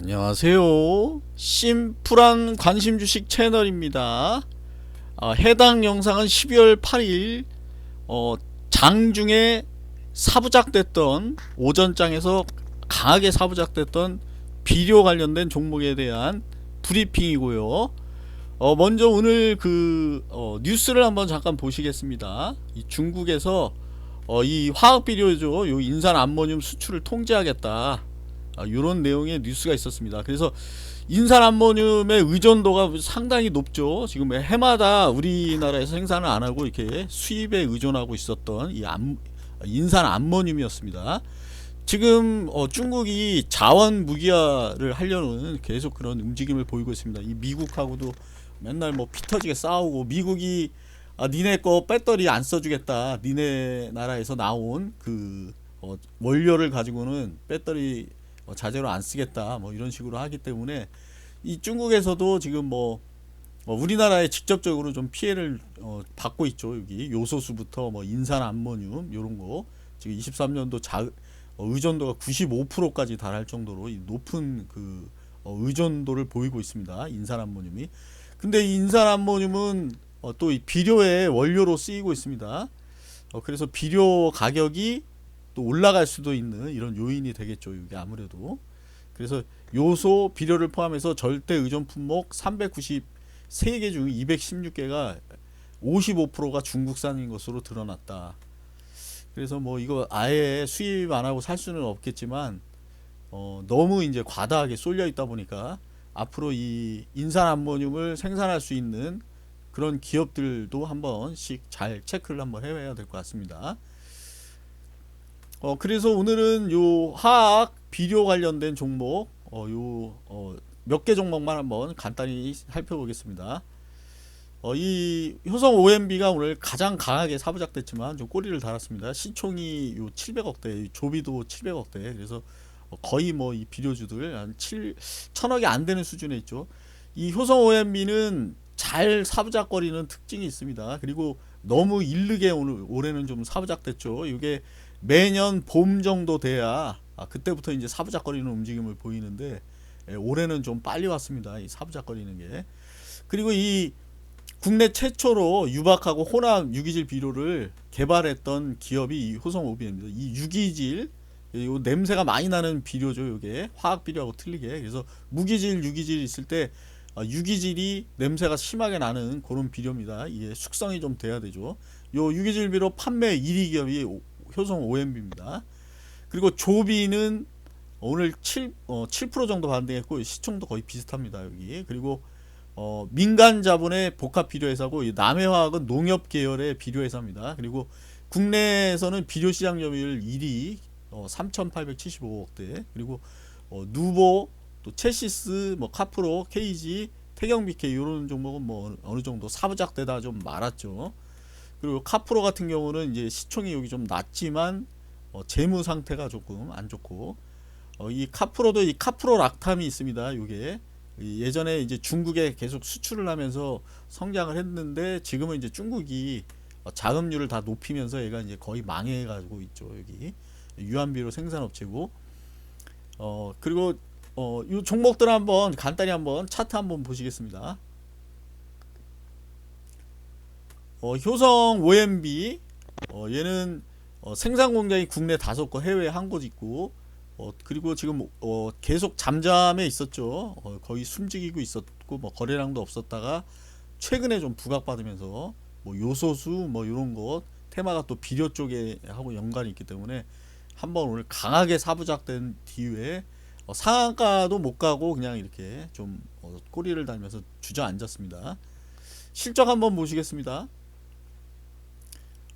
안녕하세요. 심플한 관심 주식 채널입니다. 어, 해당 영상은 12월 8일 어, 장중에 사부작됐던 오전장에서 강하게 사부작됐던 비료 관련된 종목에 대한 브리핑이고요. 어, 먼저 오늘 그 어, 뉴스를 한번 잠깐 보시겠습니다. 이 중국에서 어, 이 화학 비료죠. 요 인산 암모늄 수출을 통제하겠다. 아, 이런 내용의 뉴스가 있었습니다. 그래서 인산 암모늄의 의존도가 상당히 높죠. 지금 해마다 우리나라에서 생산을 안 하고 이렇게 수입에 의존하고 있었던 이 암, 인산 암모늄이었습니다. 지금 어, 중국이 자원 무기화를 하려는 계속 그런 움직임을 보이고 있습니다. 이 미국하고도 맨날 뭐 피터지게 싸우고 미국이 아, 니네 거 배터리 안 써주겠다. 니네 나라에서 나온 그 어, 원료를 가지고는 배터리 어, 자재로 안 쓰겠다. 뭐 이런 식으로 하기 때문에 이 중국에서도 지금 뭐 어, 우리나라에 직접적으로 좀 피해를 어, 받고 있죠. 여기 요소수부터 뭐 인산 암모늄 이런 거 지금 23년도 자 어, 의존도가 95%까지 달할 정도로 이 높은 그 어, 의존도를 보이고 있습니다. 인산 암모늄이. 근데 이 인산 암모늄은 어, 또이 비료의 원료로 쓰이고 있습니다. 어, 그래서 비료 가격이 또 올라갈 수도 있는 이런 요인이 되겠죠. 이게 아무래도. 그래서 요소 비료를 포함해서 절대 의존 품목 393개 중 216개가 55%가 중국산인 것으로 드러났다. 그래서 뭐 이거 아예 수입 안 하고 살 수는 없겠지만 어, 너무 이제 과다하게 쏠려 있다 보니까 앞으로 이 인산 암모늄을 생산할 수 있는 그런 기업들도 한 번씩 잘 체크를 한번 해야 될 것 같습니다. 어 그래서 오늘은 요 화학 비료 관련된 종목 어 요 어 몇 개 종목만 한번 간단히 살펴보겠습니다. 어 이 효성 OMB가 오늘 가장 강하게 사부작됐지만 좀 꼬리를 달았습니다. 시총이 요 700억대, 조비도 700억대. 그래서 어, 거의 뭐 이 비료주들 한 7, 천억이 안 되는 수준에 있죠. 이 효성 OMB는 잘 사부작거리는 특징이 있습니다. 그리고 너무 일르게 오늘 올해는 좀 사부작됐죠. 이게 매년 봄 정도 돼야 아, 그때부터 이제 사부작거리는 움직임을 보이는데 예, 올해는 좀 빨리 왔습니다. 이 사부작거리는 게 그리고 이 국내 최초로 유박하고 혼합 유기질 비료를 개발했던 기업이 이 효성 오비입니다. 이 유기질 요 냄새가 많이 나는 비료죠. 이게 화학 비료하고 틀리게 그래서 무기질 유기질 있을 때 아, 유기질이 냄새가 심하게 나는 그런 비료입니다. 이게 숙성이 좀 돼야 되죠. 요 유기질 비료 판매 1위 기업이 효성 OMB입니다. 그리고 조비는 오늘 7, 어, 7% 정도 반등했고 시총도 거의 비슷합니다. 여기 그리고 어, 민간 자본의 복합 비료회사고 이 남해화학은 농협 계열의 비료회사입니다. 그리고 국내에서는 비료 시장 점유율 1위 어, 3,875억 대 그리고 어, 누보 또 체시스 뭐 카프로 KG 태경비케 이런 종목은 뭐 어느 정도 사부작되다 좀 말았죠. 그리고 카프로 같은 경우는 이제 시총이 여기 좀 낮지만 어, 재무 상태가 조금 안 좋고 어, 이 카프로도 이 카프로 락탐이 있습니다. 이게 예전에 이제 중국에 계속 수출을 하면서 성장을 했는데 지금은 이제 중국이 어, 자금률을 다 높이면서 얘가 이제 거의 망해가지고 있죠. 여기 유한비료 생산업체고 어 그리고 어, 이 종목들 한번 간단히 한번 차트 한번 보시겠습니다. 어, 효성 OMB 어, 얘는 어, 생산 공장이 국내 다섯 거 해외 한 곳 있고 어, 그리고 지금 어, 계속 잠잠해 있었죠. 어, 거의 숨지기고 있었고 뭐 거래량도 없었다가 최근에 좀 부각받으면서 뭐 요소수 뭐 이런 것 테마가 또 비료 쪽에 하고 연관이 있기 때문에 한번 오늘 강하게 사부작된 뒤에 어, 상한가도 못 가고 그냥 이렇게 좀 어, 꼬리를 달면서 주저앉았습니다. 실적 한번 보시겠습니다.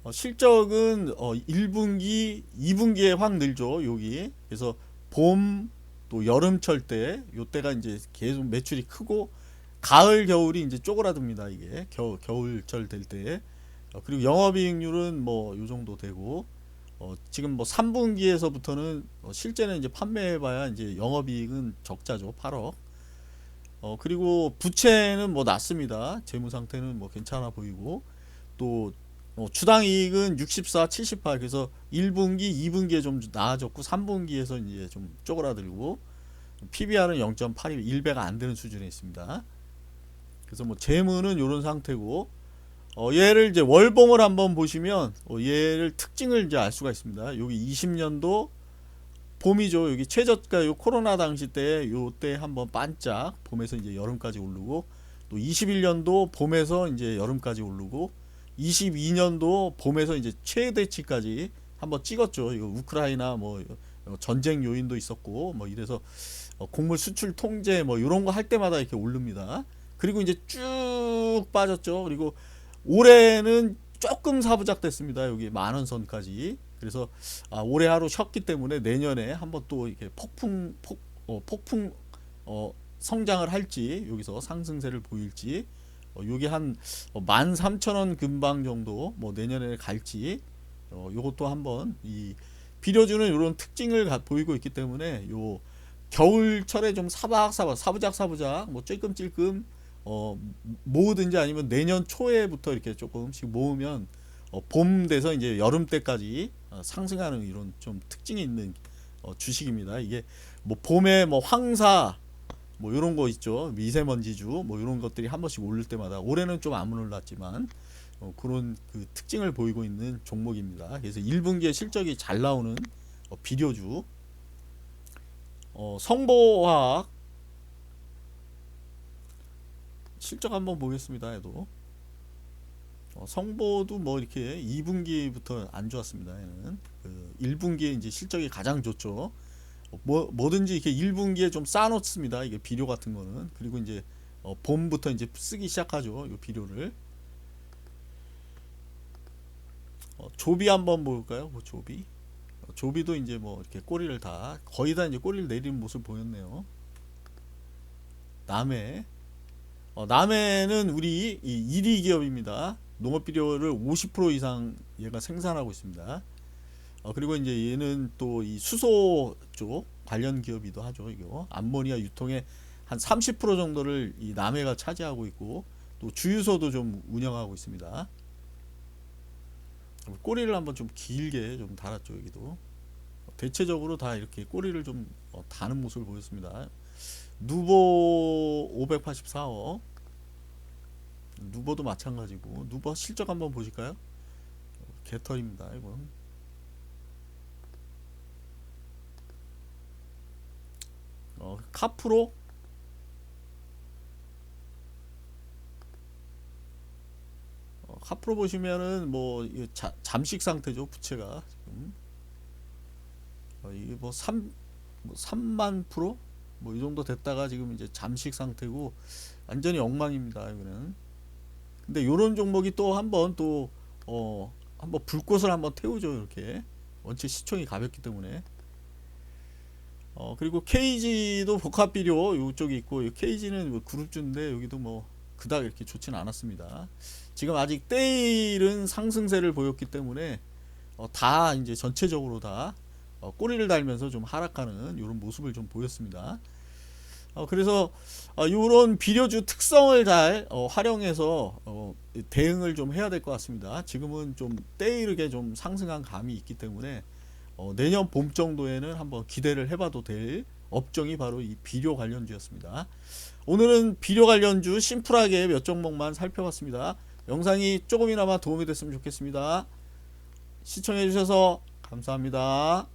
어, 실적은 어, 1분기, 2분기에 확 늘죠. 여기. 그래서 봄 또 여름철 때 요때가 이제 계속 매출이 크고 가을 겨울이 이제 쪼그라듭니다. 이게 겨, 겨울철 될 때. 어, 그리고 영업이익률은 뭐 요 정도 되고 어, 지금 뭐 3분기에서부터는 어, 실제는 이제 판매해봐야 이제 영업이익은 적자죠 8억. 어 그리고 부채는 뭐 낮습니다. 재무 상태는 뭐 괜찮아 보이고 또 어, 주당 이익은 64, 78 그래서 1분기, 2분기에 좀 나아졌고 3분기에서 이제 좀 쪼그라들고 PBR은 0.81, 1배가 안 되는 수준에 있습니다. 그래서 뭐 재무는 이런 상태고 어, 얘를 이제 월봉을 한번 보시면 어, 얘를 특징을 이제 알 수가 있습니다. 여기 20년도 봄이죠. 여기 최저가 요 코로나 당시 때 요때 한번 반짝 봄에서 이제 여름까지 오르고 또 21년도 봄에서 이제 여름까지 오르고 22년도 봄에서 이제 최대치까지 한번 찍었죠. 이거 우크라이나 뭐 전쟁 요인도 있었고 뭐 이래서 어, 곡물 수출 통제 뭐 이런 거 할 때마다 이렇게 오릅니다. 그리고 이제 쭉 빠졌죠. 그리고 올해는 조금 사부작 됐습니다. 여기 만원 선까지. 그래서 아, 올해 하루 쉬었기 때문에 내년에 한번 또 이렇게 폭풍 폭 어, 폭풍 어, 성장을 할지 여기서 상승세를 보일지 어, 요게 한 어, 13,000원 근방 정도 뭐 내년에 갈지 어, 요것도 한번 이 비료주는 이런 특징을 가, 보이고 있기 때문에 요 겨울철에 좀 사박사박 사부작 사부작 뭐 찔끔찔끔 어 모으든지 아니면 내년 초에부터 이렇게 조금씩 모으면 어, 봄 돼서 이제 여름 때까지 어, 상승하는 이런 좀 특징이 있는 어, 주식입니다. 이게 뭐 봄에 뭐 황사 뭐 이런 거 있죠 미세먼지주 뭐 이런 것들이 한 번씩 오를 때마다 올해는 좀 안 올랐지만 어, 그런 그 특징을 보이고 있는 종목입니다. 그래서 1분기에 실적이 잘 나오는 어, 비료주 어, 성보화학 실적 한번 보겠습니다. 얘도 어, 성보도 뭐 이렇게 2분기부터 안 좋았습니다. 얘는 그 1분기에 이제 실적이 가장 좋죠. 어, 뭐 뭐든지 이렇게 1분기에 좀 쌓아놓습니다. 이게 비료 같은 거는 그리고 이제 어, 봄부터 이제 쓰기 시작하죠. 이 비료를 어, 조비 한번 볼까요? 뭐 조비 어, 조비도 이제 뭐 이렇게 꼬리를 다 거의 다 이제 꼬리를 내리는 모습 보였네요. 남해 어, 남해는 우리 이 1위 기업입니다. 농업 비료를 50% 이상 얘가 생산하고 있습니다. 어, 그리고 이제 얘는 또 이 수소 쪽 관련 기업이기도 하죠. 이거 암모니아 유통의 한 30% 정도를 이 남해가 차지하고 있고 또 주유소도 좀 운영하고 있습니다. 꼬리를 한번 좀 길게 좀 달았죠 여기도 대체적으로 다 이렇게 꼬리를 좀 어, 다는 모습을 보였습니다. 누보 584억 누보도 마찬가지고 누보 실적 한번 보실까요? 개털입니다 이건 어, 카프로? 어, 카프로 보시면은 뭐 자, 잠식 상태죠 부채가 지금. 어, 이게 뭐 3, 뭐 3만 프로? 뭐 이 정도 됐다가 지금 이제 잠식 상태고 완전히 엉망입니다 이거는. 근데 요런 종목이 또 한번 또 어 한번 불꽃을 한번 태우죠 이렇게. 원체 시총이 가볍기 때문에 어 그리고 KG도 복합 비료 요쪽에 있고 KG는 뭐 그룹주인데 여기도 뭐 그닥 이렇게 좋지는 않았습니다 지금 아직 때일은 상승세를 보였기 때문에 어, 다 이제 전체적으로 다 어, 꼬리를 달면서 좀 하락하는 이런 모습을 좀 보였습니다. 어, 그래서 어, 이런 비료주 특성을 잘 어, 활용해서 어, 대응을 좀 해야 될 것 같습니다. 지금은 좀 때이르게 좀 상승한 감이 있기 때문에 어, 내년 봄 정도에는 한번 기대를 해봐도 될 업종이 바로 이 비료 관련주였습니다. 오늘은 비료 관련주 심플하게 몇 종목만 살펴봤습니다. 영상이 조금이나마 도움이 됐으면 좋겠습니다. 시청해주셔서 감사합니다.